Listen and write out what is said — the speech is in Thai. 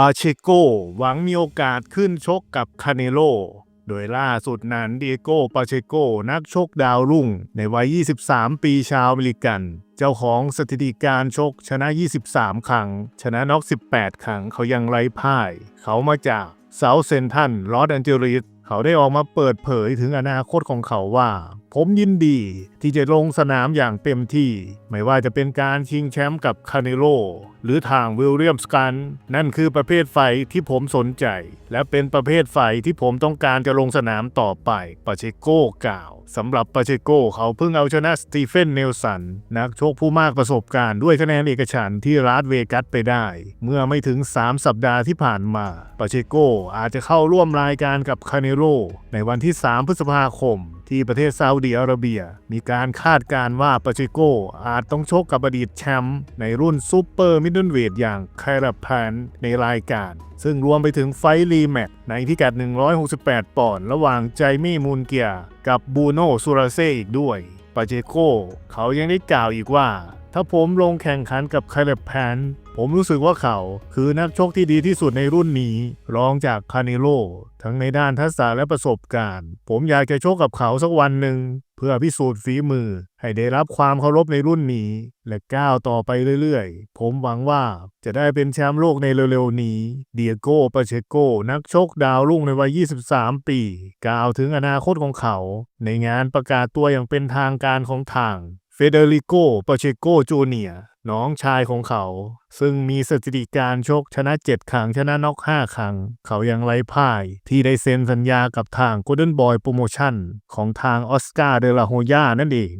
ปาเชโกหวังมีโอกาสขึ้นชกกับคาเนโล โดยล่าสุดนั้นเดียโกปาเชโกนักชกดาวรุ่ง ในวัย 23 ปีชาวอเมริกัน เจ้าของสถิติการชกชนะ 23 ครั้ง ชนะน็อก 18 ครั้งเขายังไร้พ่าย เขามาจากเซาเซนทันลอสแอนเจลิสเขาได้ออกมาเปิดเผยถึงอนาคตของเขาว่า ผมยินดีที่จะลงสนามอย่างเต็มที่ ไม่ว่าจะเป็นการชิงแชมป์กับคาเนโลหรือทางวิลเลียมสกัน นั่นคือประเภทไฟที่ผมสนใจ และเป็นประเภทไฟที่ผมต้องการจะลงสนามต่อไปปาเชโก้กล่าวสำหรับปาเชโก้เขาเพิ่งเอาชนะสตีเฟนเนลสัน นักชกผู้มากประสบการณ์ด้วยคะแนนเอกฉันท์ที่ลาสเวกัสไปได้ เมื่อไม่ถึง 3 สัปดาห์ที่ผ่านมาปาเชโก้อาจจะเข้าร่วมรายการกับคาเนโรในวันที่ 3 พฤษภาคม ที่ประเทศซาอุดีอาระเบีย มีการคาดการว่าปาเชโกอาจต้องชกกับอดีตแชมป์ในรุ่นซูเปอร์มิดเดิลเวทอย่างไคราพันในรายการ ซึ่งรวมไปถึงไฟล์รีแมตในพิกัด 168 ปอนด์ระหว่างใจมี่มูนเกียร์กับบูโนซูราเซอีกด้วยปาเจโกเขายังได้กล่าวอีกว่า ถ้าผมลงแข่งขันกับไคลแพน ผมรู้สึกว่าเขาคือนักชกที่ดีที่สุดในรุ่นนี้ รองจากคาเนโล ทั้งในด้านทักษะและประสบการณ์ ผมอยากจะชกกับเขาสักวันหนึ่ง เพื่อพิสูจน์ฝีมือ ให้ได้รับความเคารพในรุ่นนี้ และก้าวต่อไปเรื่อยๆ ผมหวังว่าจะได้เป็นแชมป์โลกในเร็วๆ นี้ เดียโก้ปาเชโกนักชกดาวรุ่งในวัย 23 ปี กล่าวถึงอนาคตของเขา ในงานประกาศตัวอย่างเป็นทางการของทาง เฟเดริโกปาเชโกจูเนียน้องชายของเขา ซึ่งมีสถิติการชกชนะ 7 ครั้งชนะน็อก5 ครั้ง เขายังไร้พ่าย ที่ได้เซ็นสัญญากับทาง Golden Boy Promotion ของทางออสการ์เดลาโฮยานั่นเอง